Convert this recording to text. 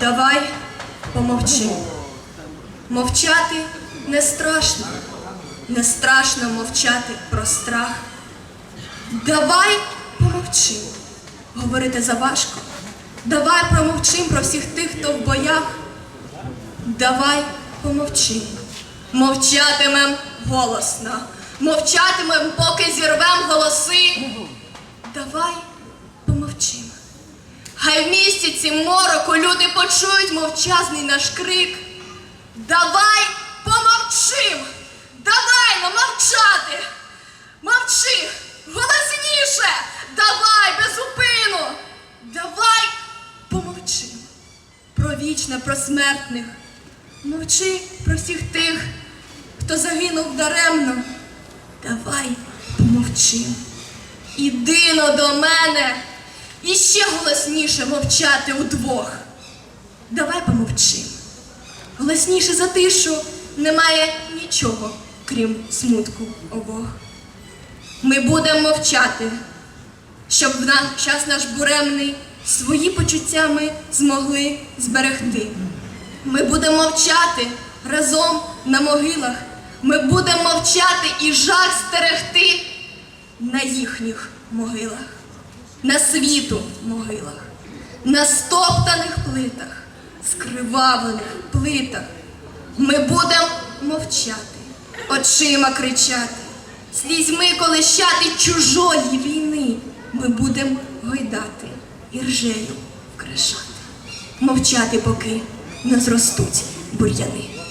Давай помовчи. Мовчати не страшно, не страшно мовчати про страх. Давай помовчим, говорити заважко. Давай промовчим про всіх тих, хто в боях. Давай помовчим, мовчатимем голосно, мовчатимем, поки зірвем голоси. Давай в місті мороку люди почують мовчазний наш крик. Давай помовчим! Давай мовчати! Мовчи! Голосніше! Давай без упину! Давай помовчим! Про вічне, про смертних. Мовчи про всіх тих, хто загинув даремно. Давай помовчим. Ідино до мене і ще голосніше мовчати удвох. Давай помовчим. Голосніше за тишу немає нічого, крім смутку обох. Ми будемо мовчати, щоб в наш час наш буремний свої почуття ми змогли зберегти. Ми будемо мовчати разом на могилах. Ми будемо мовчати і жах стерегти на їхніх могилах, на світу могилах, на стоптаних плитах, скривавлених плитах. Ми будемо мовчати, очима кричати, слізьми колищати чужої війни. Ми будемо гойдати і ржею вкрашати, мовчати, поки не зростуть бур'яни.